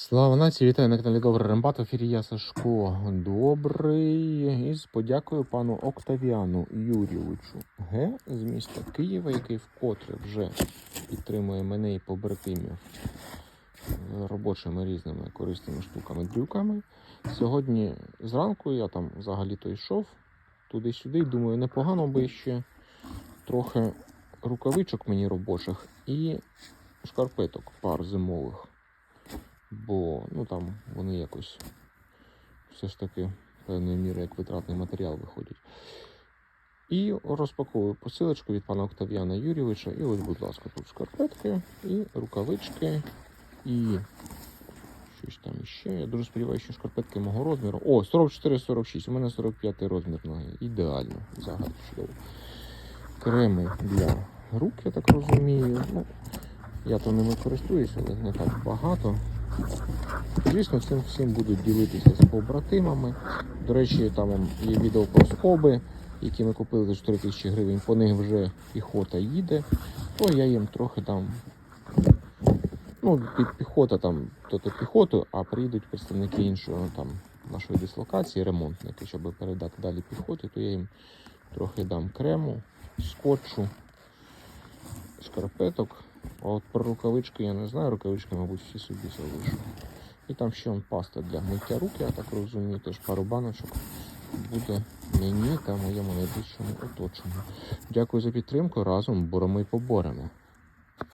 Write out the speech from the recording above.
Слава нації, вітаю на каналі Добрий Рембат. В ефірі я Сашко Добрий. І з подякою пану Октавіану Юрійовичу Г з міста Києва, який вкотре вже підтримує мене і побратимів робочими різними корисними штуками, дрюками. Сьогодні зранку я там взагалі-то йшов туди-сюди. Думаю, непогано би ще трохи рукавичок мені робочих і шкарпеток пар зимових бо ну там вони якось все ж таки певною мірою як витратний матеріал виходять. І розпаковую посилочку від пана Октавіана Юрійовича. І ось, будь ласка, тут шкарпетки, і рукавички, і щось там іще. Я дуже сподіваюся, що шкарпетки мого розміру. О, 44-46. У мене 45 розмір ноги. Ідеально. Взагалі чудово. Креми для рук, я так розумію. Ну, я то ними користуюся, але не так багато. Звісно, цим всім будуть ділитися з побратимами. До речі, там є відео про скоби, які ми купили за 4 тисячі гривень. По них вже піхота їде, то я їм трохи там. Ну, пі- піхота там, то то піхоту, а приїдуть представники іншого там нашої дислокації, ремонтники, щоб передати далі піхоті, то я їм трохи дам крему, скотчу, шкарпеток. А от про рукавички я не знаю, рукавички, мабуть, всі собі залишу. І там ще он паста для миття рук, я так розумію, теж пару баночок буде мені та моєму найближчому оточенню. Дякую за підтримку. Разом боремо і поборемо.